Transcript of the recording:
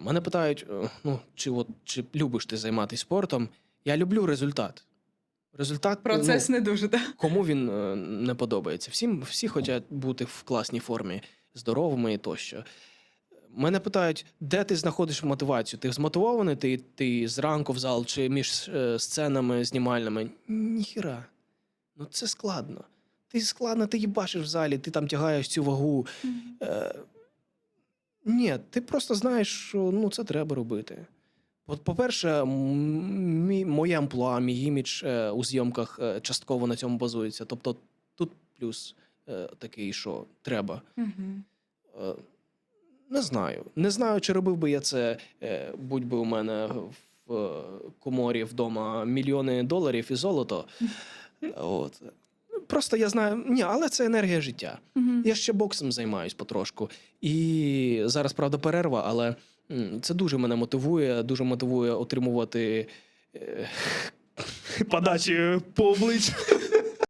Мене питають: е, ну, чи, от, чи любиш ти займатися спортом? Я люблю результат. Результат ну, не дуже, так. Кому він е, не подобається? Всім всі хочуть бути в класній формі, здоровими і тощо. Мене питають, де ти знаходиш мотивацію? Ти змотивований? Ти, ти зранку в зал чи між е, сценами знімальними? Ніхіра. Ну це складно. Ти складно, ти їбашиш в залі, ти там тягаєш цю вагу. Е, ні, ти просто знаєш, що ну, це треба робити. От, по-перше, мій, моє амплуа, мій імідж е, у зйомках е, частково на цьому базується. Тобто тут плюс е, такий, що треба. Мгм. Е, не знаю. Не знаю, чи робив би я це, е, будь би у мене в е, коморі вдома мільйони доларів і золото. От. Просто я знаю, ні, але це енергія життя. Угу. Я ще боксом займаюсь потрошку. І зараз, правда, перерва, але це дуже мене мотивує, дуже мотивує отримувати е, подачі по обличчю.